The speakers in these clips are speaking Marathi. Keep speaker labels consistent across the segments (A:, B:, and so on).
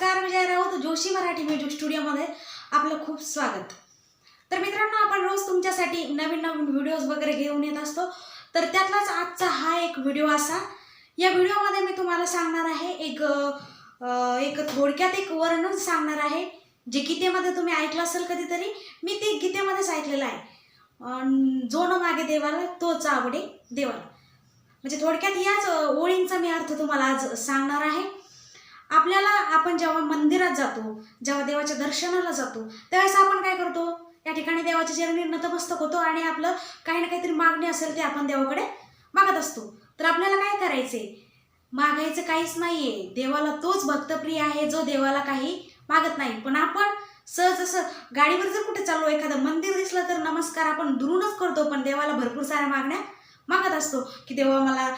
A: नमस्कार विजय राऊत जोशी मराठी म्युझिक स्टुडिओमध्ये आपलं खूप स्वागत. तर मित्रांनो आपण रोज तुमच्यासाठी नवीन नवीन व्हिडिओज वगैरे घेऊन येत असतो. तर त्यातलाच आजचा हा एक व्हिडिओ असा. या व्हिडिओमध्ये मी तुम्हाला सांगणार आहे एक एक थोडक्यात एक वर्णन सांगणार आहे. जे गीतेमध्ये तुम्ही ऐकलं असेल कधीतरी मी ते गीतेमध्येच ऐकलेलं आहे. जो न मागे देवाला तोच आवडे देवाला. म्हणजे थोडक्यात याच ओळींचा मी अर्थ तुम्हाला आज सांगणार आहे. आपल्याला आपण जेव्हा मंदिरात जातो जेव्हा देवाच्या दर्शनाला जातो त्यावेळेस आपण काय करतो? या ठिकाणी देवाच्या चरणी नतमस्तक होतो आणि आपलं काही ना काहीतरी मागणी असेल ते आपण देवाकडे मागत असतो. तर आपल्याला काय करायचे मागायचं काहीच नाहीये. देवाला तोच भक्तप्रिय आहे जो देवाला काही मागत नाही. पण आपण सहज असं गाडीवर जर कुठे चाललो एखादं मंदिर दिसलं तर नमस्कार आपण दुरूनच करतो पण देवाला भरपूर साऱ्या मागण्या मागत असतो की देवा मला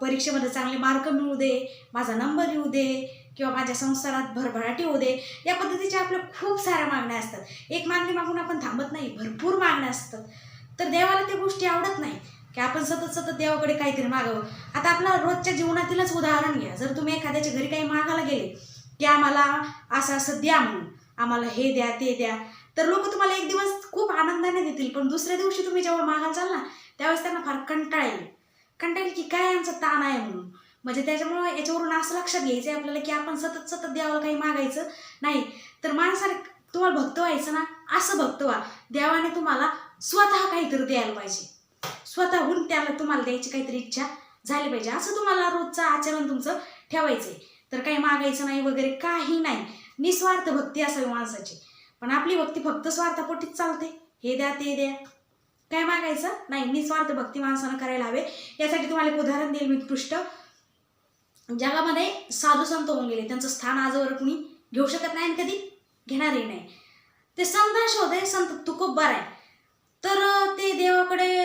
A: परीक्षेमध्ये चांगले मार्क मिळू दे माझा नंबर येऊ दे किंवा माझ्या संसारात भरभराटी होऊ दे या पद्धतीच्या आपल्या खूप साऱ्या मागण्या असतात. एक मागणी मागून आपण थांबत नाही भरपूर मागण्या असतात. तर देवाला त्या गोष्टी आवडत नाही की आपण सतत सतत देवाकडे काहीतरी मागावं. आता आपला रोजच्या जीवनातीलच उदाहरण घ्या. जर तुम्ही एखाद्याच्या घरी काही मागायला गेले की आम्हाला असं असं द्या म्हणून आम्हाला हे द्या ते द्या तर लोक तुम्हाला एक दिवस खूप आनंदाने देतील पण दुसऱ्या दिवशी तुम्ही जेव्हा मागायला चाल ना त्यावेळेस त्यांना फार कंटाळा येईल. कंटाळेल की काय यांचा ताण आहे म्हणून. म्हणजे त्याच्यामुळं याच्यावरून असं लक्षात घ्यायचं आहे आपल्याला की आपण सतत सतत देवाला काही मागायचं नाही. तर माणसाने तुम्हाला भक्त व्हायचं ना असं भक्त व्हा. देवाने तुम्हाला स्वतः काहीतरी द्यायला पाहिजे. स्वतःहून त्याला तुम्हाला द्यायची काहीतरी इच्छा झाली पाहिजे. असं तुम्हाला रोजचं आचरण तुमचं ठेवायचं आहे तर काही मागायचं नाही वगैरे काही नाही. निस्वार्थ भक्ती असावी माणसाची. पण आपली भक्ती फक्त स्वार्थापोटीच चालते. हे द्या ते द्या. काय मागायचं? नाही निस्वार्थ भक्ती माणसानं करायला हवे. यासाठी तुम्हाला एक उदाहरण देईल मी उत्कृष्ट. जगामध्ये साधू संत होऊन गेले. त्यांचं स्थान आजवर कुणी घेऊ शकत नाही आणि कधी घेणारही नाही. ते संत होते संत तुकोबार आहे. तर ते देवाकडे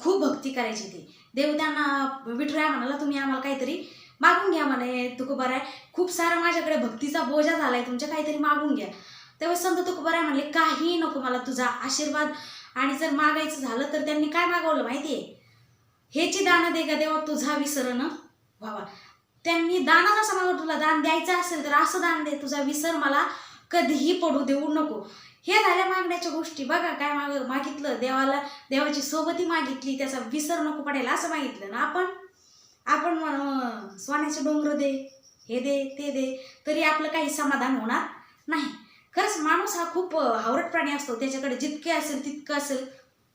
A: खूप भक्ती करायची ते. देव त्यांना विठुराया म्हणाला तुम्ही आम्हाला काहीतरी मागून घ्या म्हणे तुकोबार आहे. खूप सारा माझ्याकडे भक्तीचा बोजा झालाय तुमच्या काहीतरी मागून घ्या. तेव्हा संत तुकोबार आहे म्हणले काही नको मला तुझा आशीर्वाद आणि जर मागायचं झालं तर त्यांनी काय मागवलं माहितीये? हेची दान दे का देवा तुझा विसरण. व्हावा त्यांनी दानच असं मागवलं तुला दान द्यायचं असेल तर असं दान दे तुझा विसर मला. कधीही पडू देऊ नको. हे झाल्या मागण्याच्या गोष्टी. बघा काय माग मागितलं. देवाला देवाची सोबती मागितली. त्याचा विसर नको पडायला असं मागितलं ना आपण? आपण म्हण सोन्याचे डोंगर दे हे दे ते दे. तरी आपलं काही समाधान होणार नाही. खरंच माणूस हा खूप हावरट प्राणी असतो. त्याच्याकडे जितके असेल तितकं असेल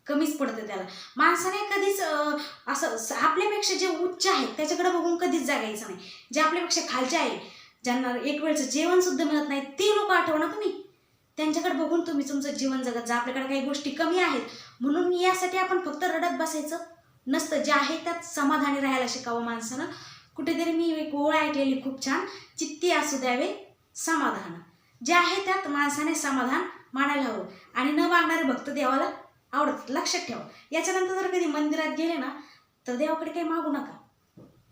A: कमीच पडतं त्याला. माणसाने कधीच असं स- आपल्यापेक्षा जे उच्च आहेत त्याच्याकडे बघून कधीच जागायचं नाही. जे आपल्यापेक्षा खालचे आहे ज्यांना एक वेळचं जेवणसुद्धा मिळत नाही ते लोक आठवा तुम्ही. त्यांच्याकडे बघून तुम्ही तुमचं जीवन जगत जा. आपल्याकडे काही गोष्टी कमी आहेत. म्हणून यासाठी आपण फक्त रडत बसायचं. नसतं जे आहे त्यात समाधानी राहायला शिकावं माणसानं. कुठेतरी मी एक ओळ ऐकलेली खूप छान. चित्ती असू द्यावे समाधान. जे आहे त्यात माणसाने समाधान मानायला हवं. आणि न मागणारे भक्त देवाला आवडत लक्षात ठेवा. याच्यानंतर जर कधी मंदिरात गेले ना तर देवाकडे काही मागू नका.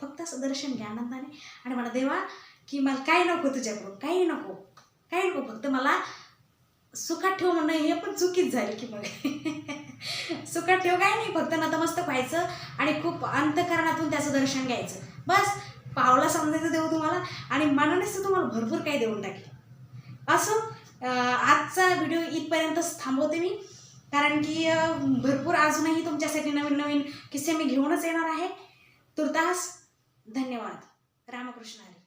A: फक्त असं दर्शन घ्या आनंदाने. आणि म्हणा देवा की मला काही नको तुझ्याकडून काही नको काही नको फक्त मला सुखात ठेव म्हणणं हे पण चुकीच झाले की मग. सुखात ठेव काय नाही. फक्त नतमस्तक व्हायचं आणि खूप अंतकरणातून त्याचं दर्शन घ्यायचं. बस पावला समजायचं देऊ तुम्हाला आणि मनानेच तुम्हाला भरपूर काही देऊन टाकेल. असो आजचा व्हिडिओ इथपर्यंतच थांबवते मी. कारण की भरपूर अजूनही तुमच्यासाठी नवीन नवीन किस्से मी घेऊनच येणार आहे. तुर्तास धन्यवाद. रामकृष्ण हरी.